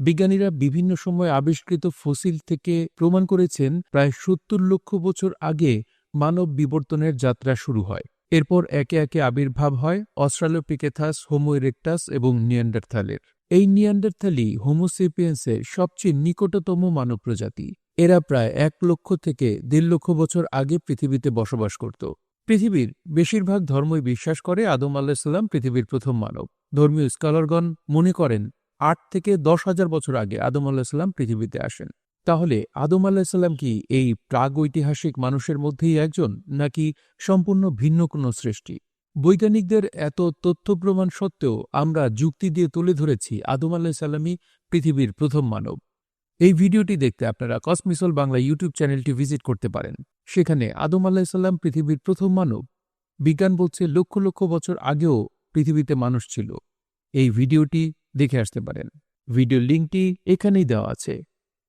বিজ্ঞানীরা বিভিন্ন সময় আবিষ্কৃত ফসিল থেকে প্রমাণ করেছেন প্রায় সত্তর লক্ষ বছর আগে মানব বিবর্তনের যাত্রা শুরু হয়। এরপর একে একে আবির্ভাব হয় অস্ট্রালোপিকেথাস, হোমো ইরেকটাস এবং নিয়ান্ডারথালের। এই নিয়ান্ডারথালি হোমোসেপিয়েন্সের সবচেয়ে নিকটতম মানব প্রজাতি। এরা প্রায় এক লক্ষ থেকে দেড় লক্ষ বছর আগে পৃথিবীতে বসবাস করত। পৃথিবীর বেশিরভাগ ধর্মই বিশ্বাস করে আদম আলাহিসাল্লাম পৃথিবীর প্রথম মানব। ধর্মীয় স্কলারগণ মনে করেন আট থেকে দশ হাজার বছর আগে আদম আলাহিসাল্লাম পৃথিবীতে আসেন। তাহলে আদম আলাহিসাল্লাম কি এই প্রাগৈতিহাসিক মানুষের মধ্যেই একজন, নাকি সম্পূর্ণ ভিন্ন কোনো সৃষ্টি? বৈজ্ঞানিকদের এত তথ্য প্রমাণ সত্ত্বেও আমরা যুক্তি দিয়ে তুলে ধরেছি আদম আলাহিসাল্লামই পৃথিবীর প্রথম মানব। এই ভিডিওটি দেখতে আপনারা কসমিসল বাংলা ইউটিউব চ্যানেলটি ভিজিট করতে পারেন। সেখানে আদম আলাহিসাল্লাম পৃথিবীর প্রথম মানব। বিজ্ঞান বলছে লক্ষ লক্ষ বছর আগেও পৃথিবীতে মানুষ ছিল। এই ভিডিওটি দেখে আসতে পারেন। ভিডিও লিঙ্কটি এখানেই দেওয়া আছে।